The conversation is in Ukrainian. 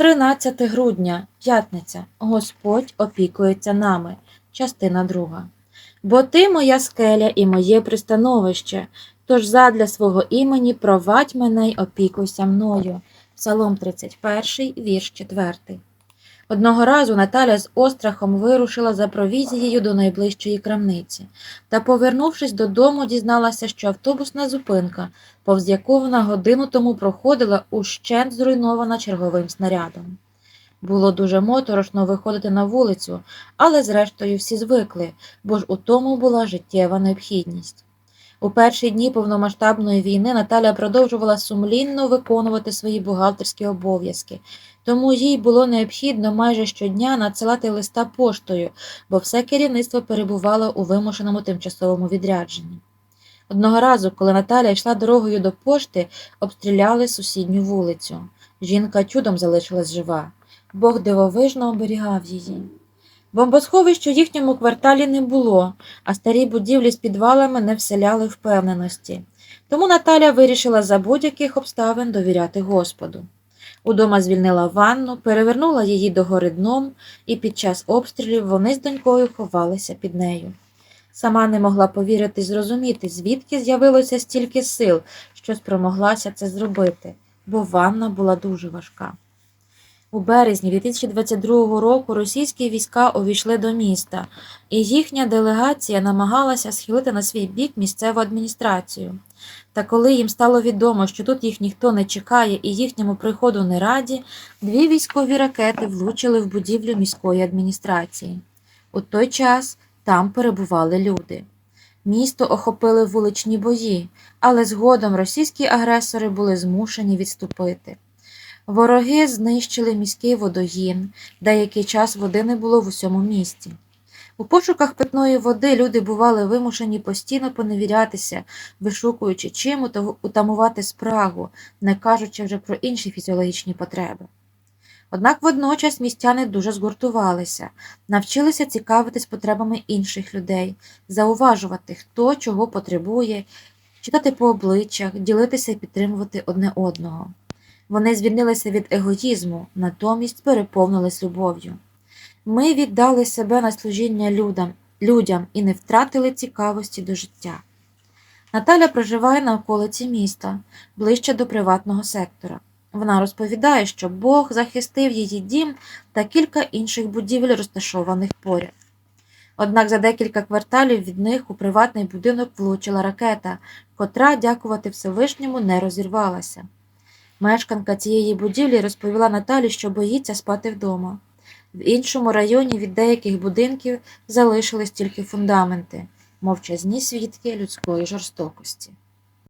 13 грудня, п'ятниця. Господь опікується нами. Частина друга. Бо ти моя скеля і моє пристановище, тож задля свого імені провадь мене й опікуйся мною. Псалом 31, вірш 4. Одного разу Наталя з острахом вирушила за провізією до найближчої крамниці та, повернувшись додому, дізналася, що автобусна зупинка, повз яку вона годину тому проходила, ущент зруйнована черговим снарядом. Було дуже моторошно виходити на вулицю, але зрештою всі звикли, бо ж у тому була життєва необхідність. У перші дні повномасштабної війни Наталя продовжувала сумлінно виконувати свої бухгалтерські обов'язки, тому їй було необхідно майже щодня надсилати листа поштою, бо все керівництво перебувало у вимушеному тимчасовому відрядженні. Одного разу, коли Наталя йшла дорогою до пошти, обстріляли сусідню вулицю. Жінка чудом залишилась жива. Бог дивовижно оберігав її. Бомбосховищ у їхньому кварталі не було, а старі будівлі з підвалами не вселяли впевненості. Тому Наталя вирішила за будь-яких обставин довіряти Господу. Удома звільнила ванну, перевернула її догори дном, і під час обстрілів вони з донькою ховалися під нею. Сама не могла повірити зрозуміти, звідки з'явилося стільки сил, що спромоглася це зробити, бо ванна була дуже важка. У березні 2022 року російські війська увійшли до міста, і їхня делегація намагалася схилити на свій бік місцеву адміністрацію. Та коли їм стало відомо, що тут їх ніхто не чекає і їхньому приходу не раді, дві військові ракети влучили в будівлю міської адміністрації. У той час там перебували люди. Місто охопили вуличні бої, але згодом російські агресори були змушені відступити. Вороги знищили міський водогін, деякий час води не було в усьому місті. У пошуках питної води люди бували вимушені постійно поневірятися, вишукуючи чим утамувати спрагу, не кажучи вже про інші фізіологічні потреби. Однак водночас містяни дуже згуртувалися, навчилися цікавитись потребами інших людей, зауважувати, хто чого потребує, читати по обличчях, ділитися і підтримувати одне одного. Вони звільнилися від егоїзму, натомість переповнились любов'ю. Ми віддали себе на служіння людям, людям і не втратили цікавості до життя. Наталя проживає на околиці міста, ближче до приватного сектора. Вона розповідає, що Бог захистив її дім та кілька інших будівель, розташованих поряд. Однак за декілька кварталів від них у приватний будинок влучила ракета, котра, дякувати Всевишньому, не розірвалася. Мешканка цієї будівлі розповіла Наталі, що боїться спати вдома. В іншому районі від деяких будинків залишились тільки фундаменти, мовчазні свідки людської жорстокості.